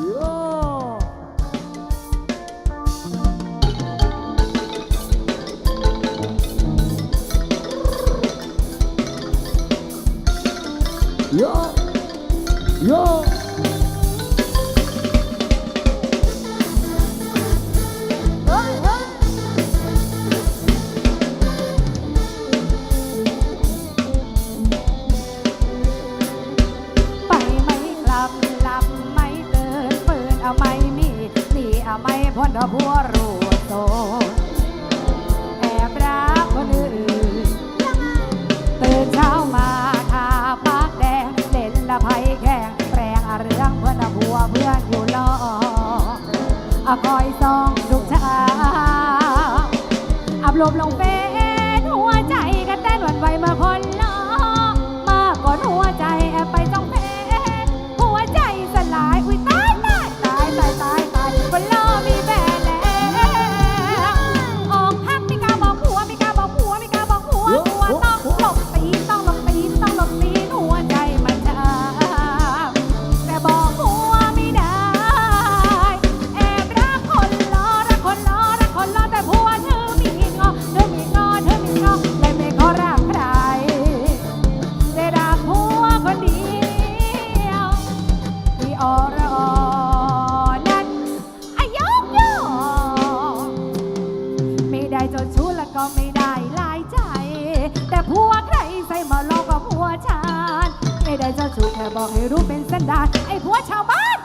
야! 야! 야! ลบลงเป็นหัวใจก็เต้นหวั่นไหวมาคน แค่บอกให้รู้เป็นสันดานไอ้ผัวชาวบ้าน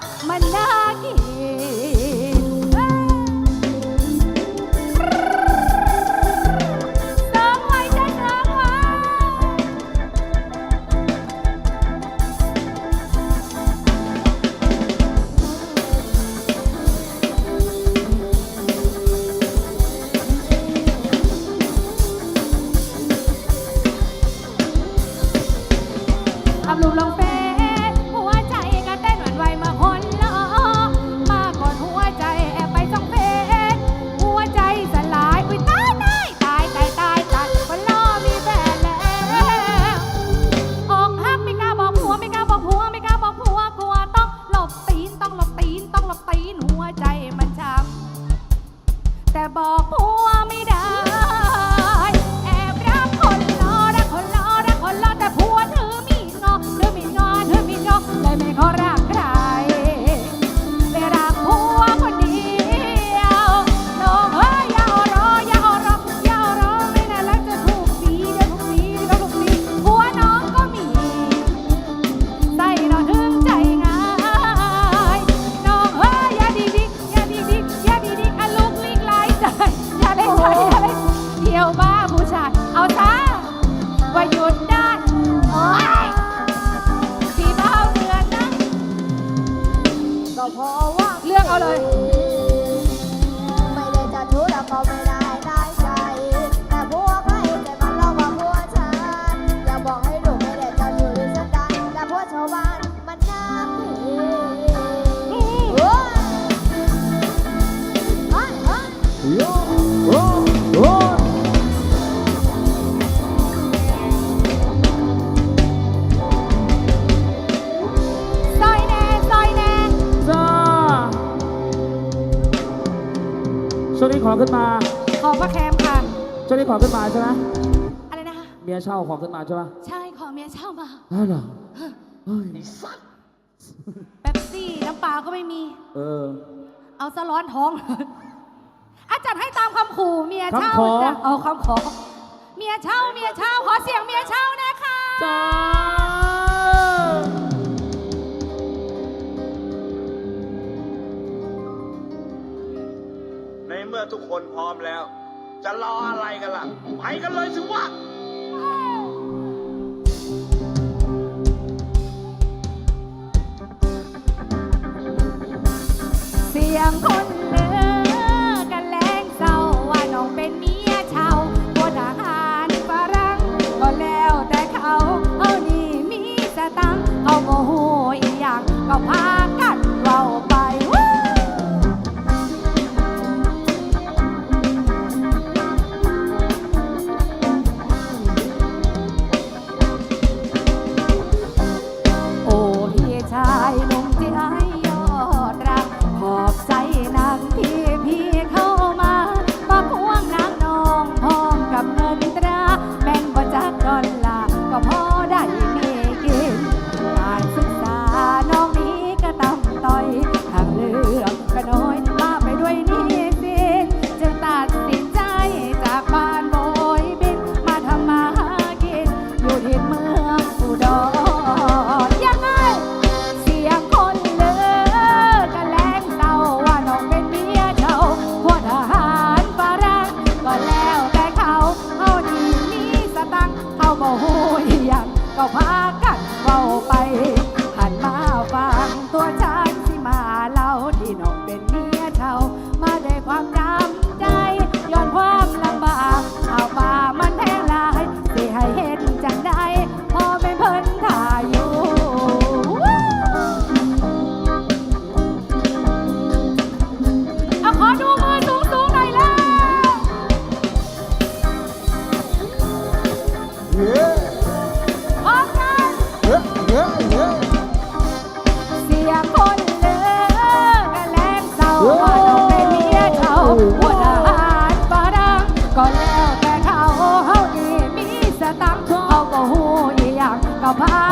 ขอขึ้นมา ขอพระแคมค่ะ เจ้าหนี้ขอขึ้นมาใช่ไหมอะไรนะคะ เมียเช่าขอขึ้นมาใช่ไหมใช่ ขอเมียเช่ามาอ้าวเหรอเฮ้ยสัตแป๊บซี่น้ำปลาก็ไม่มี เออ เอาสะร้อนท้องอาจารย์ให้ตามคำขู่เมียเช่าเอาคำขอ เมียเช่าเมียเช่าขอเสียงเมียเช่านะคะจ้า ทุกคนพร้อมแล้ว จะรออะไรกันล่ะ ไปกันเลยสิวะเสียงคน หยั